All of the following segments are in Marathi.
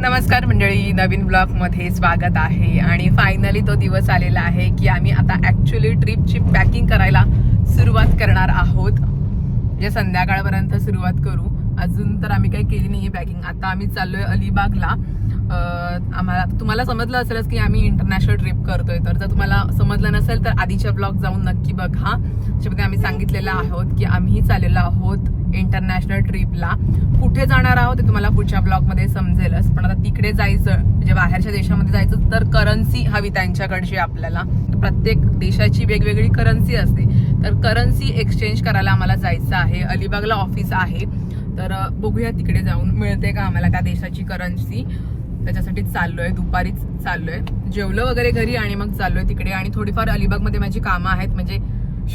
नमस्कार मंडळी नवीन ब्लॉगमध्ये स्वागत आहे. आणि फायनली तो दिवस आलेला आहे की आम्ही आता ॲक्च्युली ट्रिपची पॅकिंग करायला सुरुवात करणार आहोत. म्हणजे संध्याकाळपर्यंत सुरुवात करू. अजून तर आम्ही काही केली नाही आहे पॅकिंग आता आम्ही चाललोय अलिबागला. आम्हाला तुम्हाला समजलं असेलच की आम्ही इंटरनॅशनल ट्रिप करतोय तर जर तुम्हाला समजलं नसेल तर आधीच्या ब्लॉग जाऊन नक्की बघा. त्याच्यामध्ये आम्ही सांगितलेलं आहोत की आम्ही चाललेलो आहोत इंटरनॅशनल ट्रिपला कुठे जाणार आहोत ते तुम्हाला पुढच्या ब्लॉगमध्ये समजेलच. पण आता तिकडे जायचं म्हणजे बाहेरच्या देशामध्ये जायचं तर करन्सी हवी त्यांच्याकडची आपल्याला. प्रत्येक देशाची वेगवेगळी करन्सी असते. तर करन्सी एक्सचेंज करायला आम्हाला जायचं आहे. अलिबागला ऑफिस आहे. तर बघूया तिकडे जाऊन मिळते का आम्हाला त्या देशाची करन्सी त्याच्यासाठी चाललोय दुपारीच चाललोय. जेवलं वगैरे घरी आणि मग चाललोय तिकडे. आणि थोडीफार अलिबागमध्ये माझी कामं आहेत म्हणजे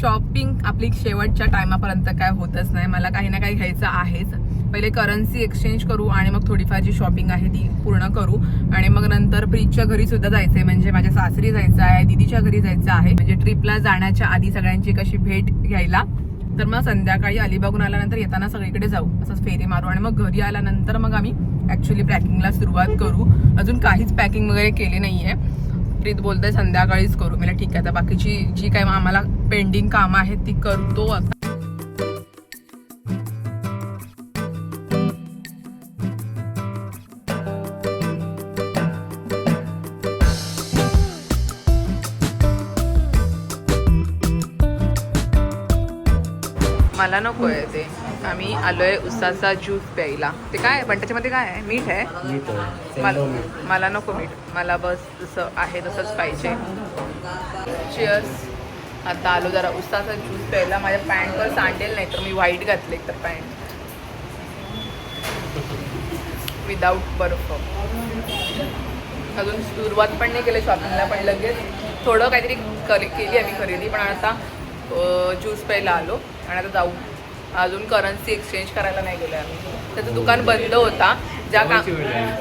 शॉपिंग आपली शेवटच्या टायमापर्यंत काय होतच नाही. मला काही ना काही घ्यायचं आहेच. पहिले करन्सी एक्सचेंज करू आणि मग थोडीफार जी शॉपिंग आहे ती पूर्ण करू. आणि मग नंतर प्रीतच्या घरी सुद्धा आहे म्हणजे माझ्या सासरी जायचं आहे दिदीच्या घरी जायचं आहे. म्हणजे ट्रिपला जाण्याच्या आधी सगळ्यांची कशी भेट घ्यायला तर मग संध्याकाळी अलिबागून आल्यानंतर येताना सगळीकडे जाऊ. असंच फेरी मारू आणि मग घरी आल्यानंतर मग आम्ही ऍक्च्युली पॅकिंगला सुरुवात करू. अजून काहीच पॅकिंग वगैरे केली नाहीये. प्रीत बोलतोय संध्याकाळीच करू. मला ठीक आहे आता बाकीची जी काही आम्हाला पेंडिंग कामं आहेत ती करतो आता. नको आहे ते. आम्ही आलोय उसाचा ज्यूस प्यायला. ते काय आहे? पण त्याच्यामध्ये काय आहे? मीठ आहे? मला मला नको मीठ. मला बस जसं आहे तसंच पाहिजे. चिअर्स आता आलो जरा उसाचा ज्यूस प्यायला. माझ्या पॅन्टवर सांडेल नाही तर मी व्हाईट घातले तर पॅन्ट. विदाऊट बर्फ. अजून सुरुवात पण नाही केली शॉपिंगला पण लगेच थोडं काहीतरी केली आम्ही खरेदी. पण आता ज्यूस प्यायला आलो. आणि आता जाऊ. अजून करन्सी एक्सचेंज करायला नाही गेलो आम्ही. त्याचं दुकान बंद होता. ज्या काम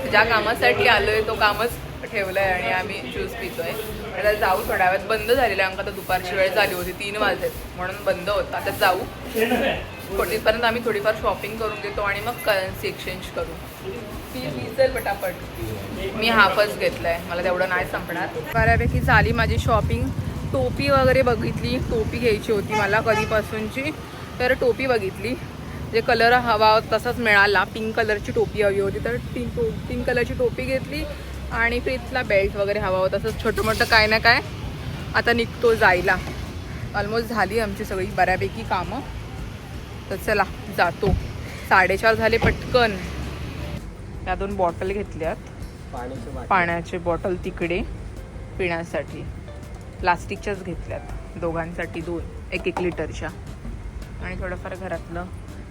ज्या कामासाठी आलोय तो कामच ठेवलंय आणि आम्ही ज्यूस पितोय. आणि आता जाऊ थोड्या वेळात. बंद झालेलं आहे आमका आता दुपारची वेळ झाली होती. तीन वाजलेत म्हणून बंद होता. आता जाऊ. तिथपर्यंत आम्ही थोडीफार शॉपिंग करून घेतो आणि मग करन्सी एक्सचेंज करू. चल पटापट. मी हाफच घेतलाय. मला तेवढं नाही संपणार. बऱ्यापैकी झाली माझी शॉपिंग टोपी वगैरे बघितली. टोपी घ्यायची होती मला कधीपासूनची. तर टोपी बघितली. जे कलर हवा तसाच मिळाला. पिंक कलरची टोपी हवी होती. तर पिंक टो पिंक कलरची टोपी घेतली आणि प्रीतला बेल्ट वगैरे हवा होता. तसंच छोटं मोठं काय ना काय आता निघतो जायला. ऑलमोस्ट झाली आमची सगळी बऱ्यापैकी कामं. तर चला जातो. साडेचार झाले पटकन. या दोन बॉटल घेतल्यात. पाण्याचे बॉटल तिकडे पिण्यासाठी. प्लास्टिकच्याच घेतल्यात. दोघांसाठी दोन. एक एक लिटरच्या आणि थोडंफार घरातलं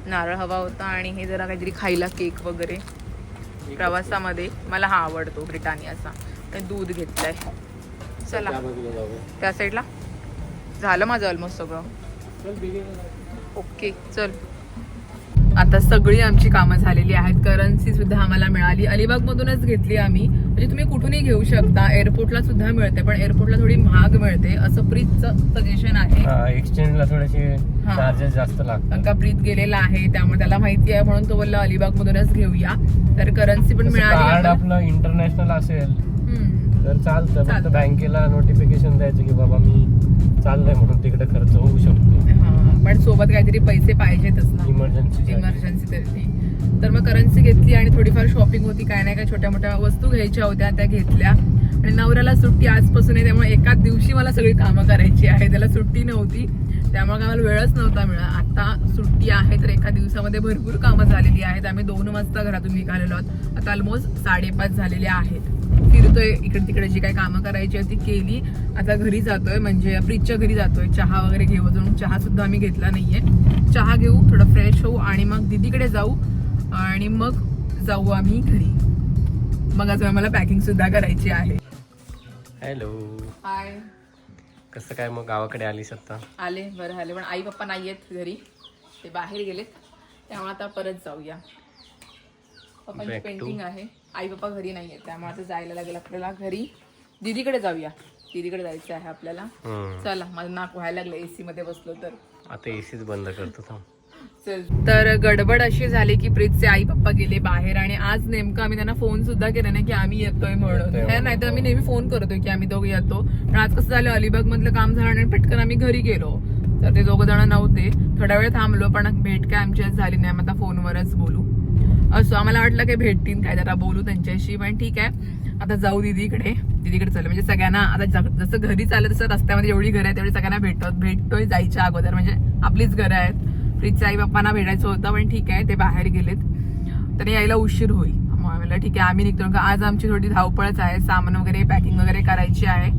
नारळ हवा होता आणि हे जरा काहीतरी खायला केक वगैरे प्रवासामध्ये. मला हा आवडतो ब्रिटानियाचा. आणि दूध घेतलंय. चला. त्या साईडला झालं माझं ऑलमोस्ट सगळं. ओके चल. आता सगळी आमची कामं झालेली आहेत. करन्सी सुद्धा आम्हाला मिळाली. अलिबाग मधूनच घेतली आम्ही. म्हणजे तुम्ही कुठूनही घेऊ शकता. एअरपोर्टला सुद्धा मिळते पण एअरपोर्टला थोडी महाग मिळते. असं प्रीतचं सजेशन आहे. एक्सचेंजला थोडेसे. चार्जेस जास्त लागतात. का प्रीत गेलेला आहे. त्यामुळे त्याला माहिती आहे म्हणून तो बोलला अलिबाग मधूनच घेऊया. तर करन्सी पण मिळाली. आपलं इंटरनॅशनल असेल. तर चालतं. फक्त. बँकेला नोटिफिकेशन द्यायचं की बाबा मी चाललंय म्हणून तिकडे खर्च होऊ शकतो. पण सोबत काहीतरी पैसे पाहिजेतच ना. इमर्जन्सी इमर्जन्सी तरी. तर मग करन्सी घेतली आणि थोडीफार शॉपिंग होती काय नाही काय छोट्या मोठ्या वस्तू घ्यायच्या होत्या त्या घेतल्या. आणि नवऱ्याला सुट्टी आजपासून आहे त्यामुळे एकाच दिवशी मला सगळी कामं करायची आहे. त्याला सुट्टी नव्हती. त्यामुळे आम्हाला वेळच नव्हता मिळा आता सुट्टी आहे तर एका दिवसामध्ये भरपूर कामं झालेली आहेत. आम्ही दोन वाजता घरातून निघालेलो आहोत. आता ऑलमोस्ट साडेपाच झालेले आहेत. फिरतोय इकडे तिकडे जी काही कामं करायची होती केली. आता घरी जातोय म्हणजे फ्रीजच्या घरी जातोय. चहा वगैरे घेऊ अजून. चहा सुद्धा आम्ही घेतला नाहीये. चहा घेऊ थोडं फ्रेश होऊ आणि मग दीदीकडे जाऊ. आणि मग जाऊ आम्ही घरी. मग अजून आम्हाला पॅकिंग सुद्धा करायची आहे. हॅलो हाय कसं काय मग गावाकडे आलीस आता? आले बरं आले पण आई पप्पा नाही आहेत घरी. ते बाहेर गेलेत. त्यामुळे आता परत जाऊया. पप्पांची पेंटिंग आहे. आई पप्पा घरी नाही आहेत त्यामुळे आता जायला लागेल आपल्याला घरी. दीदीकडे जाऊया. दीदीकडे जायचं आहे आपल्याला. चला माझं नाक व्हायला लागलं एसी मध्ये बसलो तर. आता एसीच बंद करतो थांब. तर गडबड अशी झाली की प्रीतचे आई पप्पा गेले बाहेर आणि आज नेमकं आम्ही त्यांना फोन सुद्धा केला नाही की आम्ही येतोय म्हणून. नाही तर आम्ही नेहमी फोन करतोय की आम्ही दोघे येतो. पण आज कसं झालं अलिबाग मधलं काम झालं आणि पटकन आम्ही घरी गेलो. तर ते दोघं जण नव्हते. थोडा वेळ थांबलो पण भेट काय आमची आज झाली नाही. आता फोनवरच बोलू. असो आम्हाला वाटलं की भेटतील काय जरा बोलू त्यांच्याशी पण ठीक आहे. आता जाऊ दीदीकडे दीदीकडे चालू. म्हणजे सगळ्यांना आता जग- जसं घरी चाललं तसं रस्त्यामध्ये एवढी घरं आहेत तेवढी सगळ्यांना भेटत भेटतोय जायच्या अगोदर. म्हणजे आपलीच घरं आहेत. प्रीतच्या आई बाप्पांना भेटायचं होतं पण ठीक आहे ते बाहेर गेलेत. तर यायला उशीर होईल. मग म्हणलं ठीक आहे आम्ही निघतो. का आज आमची थोडी धावपळच आहे. सामान वगैरे पॅकिंग वगैरे करायची आहे.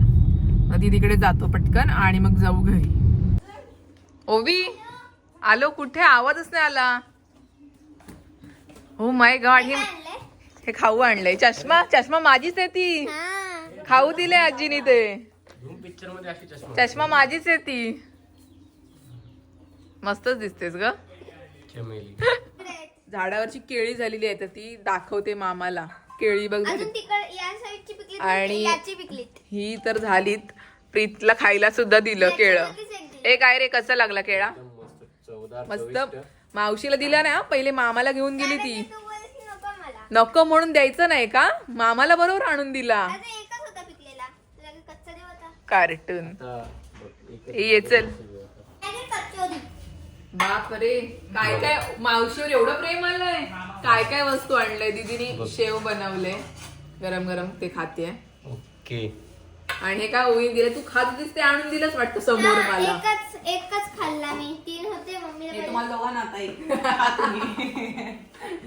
तर दीदीकडे जातो पटकन आणि मग जाऊ घरी. ओवी आलो कुठे? आवाजच नाही आला. हो माय गॉड हे हे खाऊ आणलंय. चष्मा चष्मा माझीच आहे ती. खाऊ दिले आजीने ते. पिक्चरमध्ये अशी चष्मा. चष्मा माझीच आहे ती. मस्तच दिसतेस ग. झाडावरची केळी झालेली आहे तर ती दाखवते मामाला. केळी बघ आणि- याची पिकलीत ही तर झालीत. प्रीतला खायला सुद्धा दिलं केळं. एक काय रे कसं लागला केळा? मस्त चवदार मस्त चविष्ट. मावशीला दिला ना पहिले मामाला घेऊन गेली ती. तू बोललीस की नको मला. नको म्हणून द्यायचं नाही का? मामाला बरोबर आणून दिला. आता एकच होता पिकलेला. तुला काही कच्चा देव होता? कार्टून. आता बघ, एकच हे ये चल. त्याने कच्ची होती? बाप रे काय काय मावशीवर एवढं प्रेम आलंय? काय काय वस्तू आणलंय? दीदीनी शेव बनवले. गरम गरम ते खाते ओके. आणि हे काय होईल दिलं? तू खात होतीस ते आणून दिलंच वाटतं समोर मला. एकच एकच खाल्ला मी. तीन होते हे पाहिजे. तुम्हाला दोघांना आता एक.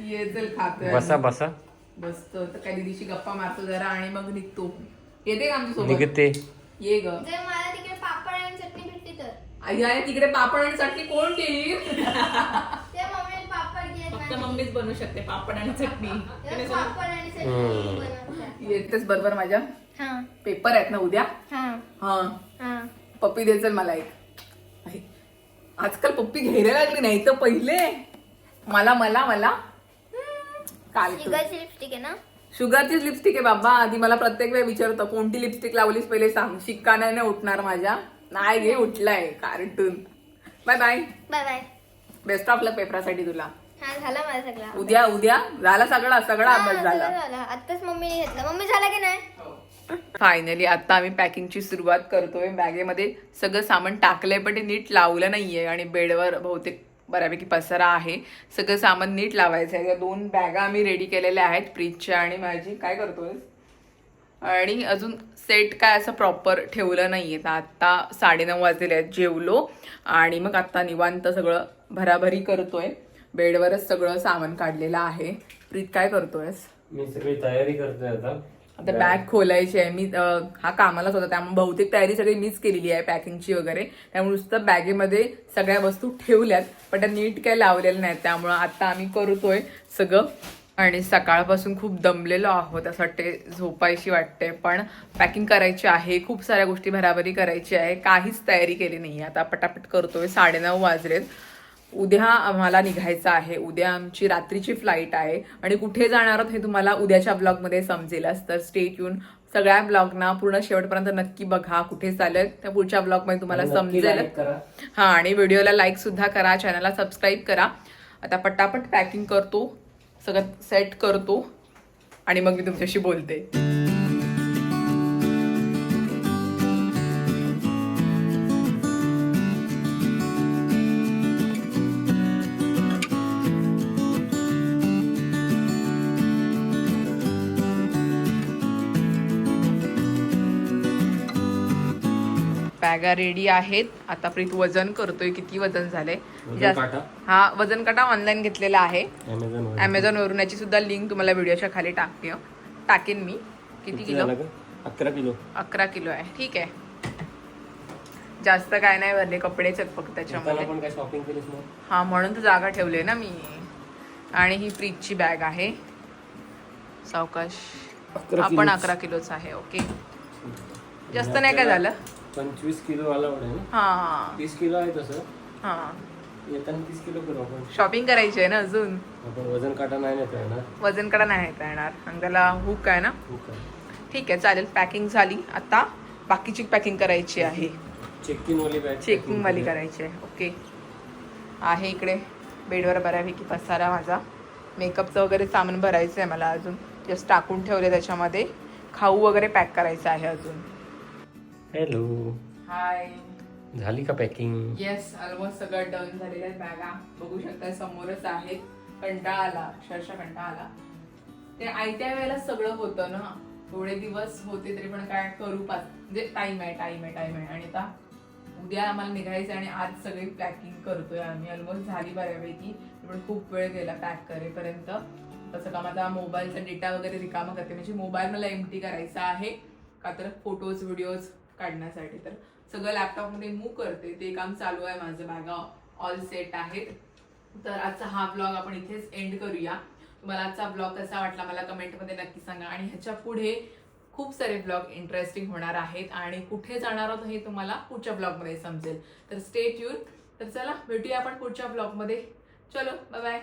ये चल खातोय. बसा बसा. बसतो. तर काय दिदीशी गप्पा मारतो जरा आणि मग निघतो. येते का आमच्यासोबत निघते. ये ग. जर मला तिकडे पापड आणि चटणी भेटली तर? आई आहे तिकडे पापड आणि चटणी कोण देईल? ते मम्मी पापड घेत फक्त नाही. मम्मीच बनवू शकते पापड आणि चटणी. ते पापड आणि चटणी हम्म. बनवतात. येतेच बरोबर माझ्या. हा. पेपर आहेत ना उद्या? हा. हा. हा. पप्पी द्यायचं मला एक. आहे. आजकाल पप्पी घ्यायला लागली नाही तर पहिले. मला मला मला. काल शुगरची लिपस्टिक आहे ना? शुगरचीच लिपस्टिक आहे बाबा. आधी मला प्रत्येक वेळ विचारतो कोणती लिपस्टिक लावलीस पहिले सांग. शिक्का नाही ना उठणार माझ्या. नाही घे उठलाय. Cartoon. Bye bye bye bye best of luck पेपरासाठी तुला. हा झाला माझा सगळा. उद्या उद्या. झाला सगळा सगळा हा, अभ्यास झाला. आत्ताच मम्मीने घेतला. मम्मी झाला की नाही? फायनली आत्ता आम्ही पॅकिंगची सुरुवात करतोय. बॅगेमध्ये सगळं सामान टाकलंय पण ते नीट लावलं नाहीये. आणि बेडवर बहुतेक बऱ्यापैकी पसारा आहे. सगळं सामान नीट लावायचं आहे दोन बॅगा आम्ही रेडी केलेल्या आहेत फ्रीजच्या. आणि माझी काय करतोय? आणि अजून सेट काय असं प्रॉपर ठेवलं नाहीये. तर आत्ता साडेनऊ वाजलेले आहेत. जेवलो. आणि मग आत्ता निवांत सगळं भराभरी करतोय. बेडवरच सगळं सामान काढलेलं आहे. प्रीत काय करतोयस? मी सगळी तयारी करतोय आता. आता बॅग खोलायची आहे. मी हा कामालाच होता. त्यामुळे बहुतेक तयारी सगळी मीच केलेली आहे पॅकिंगची वगैरे. त्यामुळे नुसतं बॅगेमध्ये सगळ्या वस्तू ठेवल्यात पण त्या नीट काय लावलेल्या नाहीत. त्यामुळं आता आम्ही करतोय सगळं. आणि सकाळपासून खूप दमलेलो आहोत असं वाटते झोपायची वाटते पण पॅकिंग करायची आहे. खूप साऱ्या गोष्टी भराभरी करायची आहे. काहीच तयारी केली नाही आता पटापट करतोय. साडेनऊ वाजलेत. उद्या आम्हाला निघायचं आहे. उद्या आमची रात्रीची फ्लाईट आहे. आणि कुठे जाणार आहोत हे तुम्हाला उद्याच्या ब्लॉगमध्ये समजेलच तर स्टेट येऊन सगळ्या ब्लॉगना पूर्ण शेवटपर्यंत नक्की बघा कुठे चालेल त्या पुढच्या ब्लॉगमध्ये तुम्हाला समजेल. हा आणि व्हिडिओला लाईक सुद्धा करा. चॅनलला सबस्क्राईब करा. आता पटापट पॅकिंग करतो. सगळं सेट करतो. आणि मग मी तुमच्याशी बोलते. बॅगा रेडी आहेत. आता प्रीत वजन करतोय. किती वजन झालंय? वजन जास्त-? हा वजन काटा ऑनलाईन घेतलेला आहे. अमेझॉन वरून. याची सुद्धा लिंक तुम्हाला व्हिडिओच्या खाली टाकते. टाकेन मी. किती किलो? अकरा किलो. अकरा किलो आहे. ठीक आहे. जास्त काय नाही भरले कपडेच आहेत फक्त त्याच्यामध्ये. हा म्हणून तर जागा ठेवली ना मी. आणि ही फ्रीजची बॅग आहे. सावकाश. आपण. अकरा किलोच आहे. ओके जास्त नाही काय झालं? पंचवीस किलो आला आहे ना हा. तीस किलो आहे तसं. हा. येताना तीस किलो करू आपण. शॉपिंग करायची आहे ना अजून? आपण वजन काटा नाही नेता आहे ना वजन कडा नाही येता येणार. आणि त्याला हुक आहे ना? हो का? ठीक आहे चालेल. पॅकिंग झाली. आता बाकीची पॅकिंग करायची आहे. चेकिंग वाली बॅग चेकिंग वाली करायची आहे. ओके आहे इकडे. बेडवर बऱ्यापैकी पसारा माझा. मेकअपचं वगैरे सामान भरायचं आहे मला अजून. जस्ट टाकून ठेवले त्याच्यामध्ये. खाऊ वगैरे पॅक करायचं आहे अजून. हॅलो हाय झाली का पॅकिंग येस ऑलमोस्ट सगळं डन झालेलं आहे बॅगा बघू शकता समोरच आहेत कंटाळा आला अक्षरशः कंटाळा आला. ते आयत्या वेळेला सगळं होतं ना. थोडे दिवस होते तरी पण काय करू पाच म्हणजे टाइम आहे टाइम आहे टाइम आहे. आणि आता उद्या आम्हाला निघायचं आणि आज सगळी पॅकिंग करतोय आम्ही. ऑलमोस्ट झाली बऱ्यापैकी. पण खूप वेळ गेला पॅक करेपर्यंत. तसं का माझा मोबाईलचा डेटा वगैरे रिकामा करते. म्हणजे मोबाईल मला एमटी करायचा आहे. का तर फोटोज व्हिडिओज काढण्यासाठी. तर सगळं लॅपटॉपमध्ये मूव करते. ते काम चालू आहे माझं. बॅगा ऑल सेट आहेत तर आजचा हा ब्लॉग आपण इथेच एंड करूया. तुम्हाला आजचा ब्लॉग कसा वाटला मला कमेंटमध्ये नक्की सांगा. आणि ह्याच्या पुढे खूप सारे ब्लॉग इंटरेस्टिंग होणार आहेत आणि कुठे जाणार आहोत हे तुम्हाला पुढच्या ब्लॉगमध्ये समजेल. तर स्टे ट्यून तर चला भेटूया आपण पुढच्या ब्लॉगमध्ये चलो बाय बाय